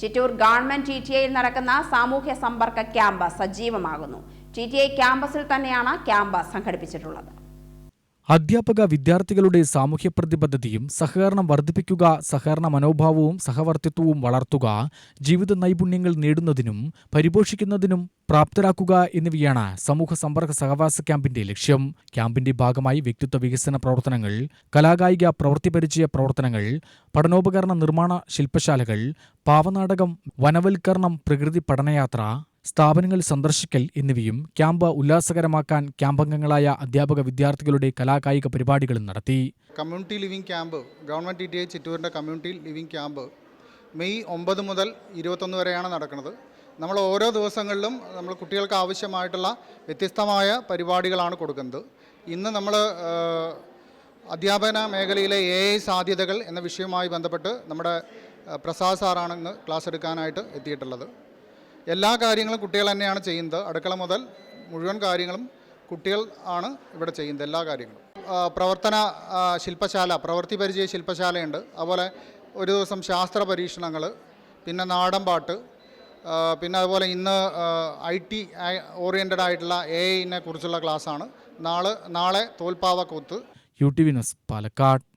Chittur government T T ഐയിൽ നടക്കുന്ന സാമൂഹ്യ സമ്പർക്ക ക്യാമ്പ് സജീവമാകുന്നു. ടി ടി ഐ ക്യാമ്പസിൽ തന്നെയാണ് ക്യാമ്പ് സംഘടിപ്പിച്ചിട്ടുള്ളത്. അധ്യാപക വിദ്യാർത്ഥികളുടെ സാമൂഹ്യ പ്രതിബദ്ധതയും സഹകരണം വർദ്ധിപ്പിക്കുക സഹകരണ മനോഭാവവും സഹവർത്തിത്വവും വളർത്തുക ജീവിത നൈപുണ്യങ്ങൾ നേടുന്നതിനും പരിപോഷിക്കുന്നതിനും പ്രാപ്തരാക്കുക എന്നിവയാണ് സമൂഹ സമ്പർക്ക സഹവാസ ക്യാമ്പിന്റെ ലക്ഷ്യം. ക്യാമ്പിന്റെ ഭാഗമായി വ്യക്തിത്വ വികസന പ്രവർത്തനങ്ങൾ കലാകായിക പ്രവൃത്തി പരിചയ പ്രവർത്തനങ്ങൾ പഠനോപകരണ നിർമ്മാണ ശില്പശാലകൾ പാവനാടകം വനവൽക്കരണം പ്രകൃതി പഠനയാത്ര സ്ഥാപനങ്ങൾ സന്ദർശിക്കൽ എന്നിവയും ക്യാമ്പ് ഉല്ലാസകരമാക്കാൻ ക്യാമ്പംഗങ്ങളായ അധ്യാപക വിദ്യാർത്ഥികളുടെ കലാകായിക പരിപാടികളും നടത്തി. Community living camp government T T I ചിറ്റൂരിന്റെ community living camp May ഒമ്പത് മുതൽ ഇരുപത്തൊന്ന് വരെയാണ് നടക്കുന്നത്. നമ്മൾ ഓരോ ദിവസങ്ങളിലും നമ്മൾ കുട്ടികൾക്ക് ആവശ്യമായിട്ടുള്ള വ്യത്യസ്തമായ പരിപാടികളാണ് കൊടുക്കുന്നത്. ഇന്ന് നമ്മൾ അധ്യാപന മേഖലയിലെ എ ഐ സാധ്യതകൾ എന്ന വിഷയവുമായി ബന്ധപ്പെട്ട് നമ്മുടെ പ്രസാദ് സാറാണ് ഇന്ന് ക്ലാസ് എടുക്കാനായിട്ട് എത്തിയിട്ടുള്ളത്. എല്ലാ കാര്യങ്ങളും കുട്ടികൾ തന്നെയാണ് ചെയ്യുന്നത്. അടുക്കള മുതൽ മുഴുവൻ കാര്യങ്ങളും കുട്ടികൾ ആണ് ഇവിടെ ചെയ്യുന്നത് എല്ലാ കാര്യങ്ങളും. പ്രവർത്തന ശില്പശാല പ്രവൃത്തി പരിചയ ശില്പശാലയുണ്ട്. അതുപോലെ ഒരു ദിവസം ശാസ്ത്ര പരീക്ഷണങ്ങൾ പിന്നെ നാടൻ പാട്ട് പിന്നെ അതുപോലെ ഇന്ന് ഐ ടി ഓറിയന്റഡ് ആയിട്ടുള്ള എ ഐനെ കുറിച്ചുള്ള ക്ലാസ്സാണ്. നാളെ നാളെ തോൽപ്പാവ കൂത്ത്. U T V news Palakkad.